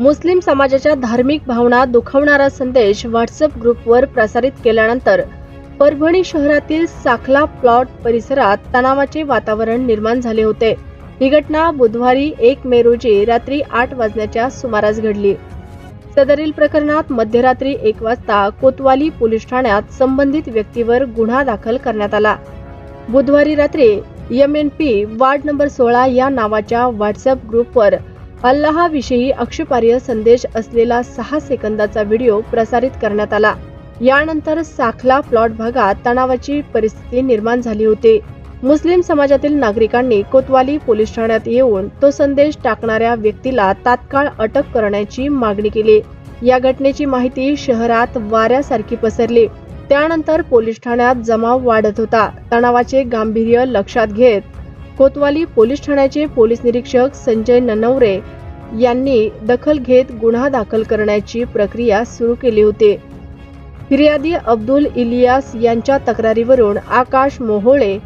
मुस्लिम समाजाच्या धार्मिक भावना दुखवणारा संदेश व्हॉट्सअप ग्रुपवर प्रसारित केल्यानंतर परभणी शहरातील साखला प्लॉट परिसरात तणावाचे वातावरण निर्माण झाले होते. ही घटना बुधवारी एक मे रोजी रात्री आठ वाजण्याच्या सुमारास घडली. सदरील प्रकरणात मध्यरात्री एक वाजता कोतवाली पोलीस ठाण्यात संबंधित व्यक्तीवर गुन्हा दाखल करण्यात आला. बुधवारी रात्री M N P ward number सोळा या नावाच्या व्हॉट्सअप ग्रुपवर अल्लाहाविषयी अक्षुपार्य संदेश असलेला सहा सेकंदाचा व्हिडिओ प्रसारित करण्यात आला. यानंतर साखला प्लॉट भागात तणावाची परिस्थिती निर्माण झाली होती. मुस्लिम समाजातील नागरिकांनी कोतवाली पोलीस ठाण्यात येऊन तो संदेश टाकणाऱ्या व्यक्तीला तात्काळ अटक करण्याची मागणी केली. या घटनेची माहिती शहरात वाऱ्यासारखी पसरली. त्यानंतर पोलीस ठाण्यात जमाव वाढत होता. तणावाचे गांभीर्य लक्षात घेत कोतवाली पोलीस ठाण्याचे पोलीस निरीक्षक संजय ननवरे यांनी दखल घेत गुन्हा दाखल करण्याची प्रक्रिया सुरू केली होती. फिर्यादी अब्दुल इलियास यांच्या तक्रारीवरून आकाश मोहोळे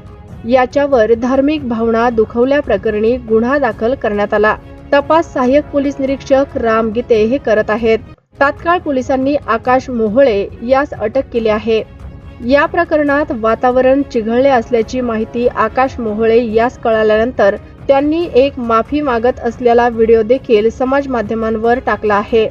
याच्यावर धार्मिक भावना दुखवल्याप्रकरणी गुन्हा दाखल करण्यात आला. तपास सहाय्यक पोलीस निरीक्षक राम गीते हे करत आहेत. तात्काळ पोलिसांनी आकाश मोहोळे यास अटक केली आहे. या प्रकरणात वातावरण चिघळले असल्याची माहिती आकाश मोहोळे यास कळाल्यानंतर त्यांनी एक माफी मागत असलेला व्हिडिओ देखील समाज माध्यमांवर टाकला आहे.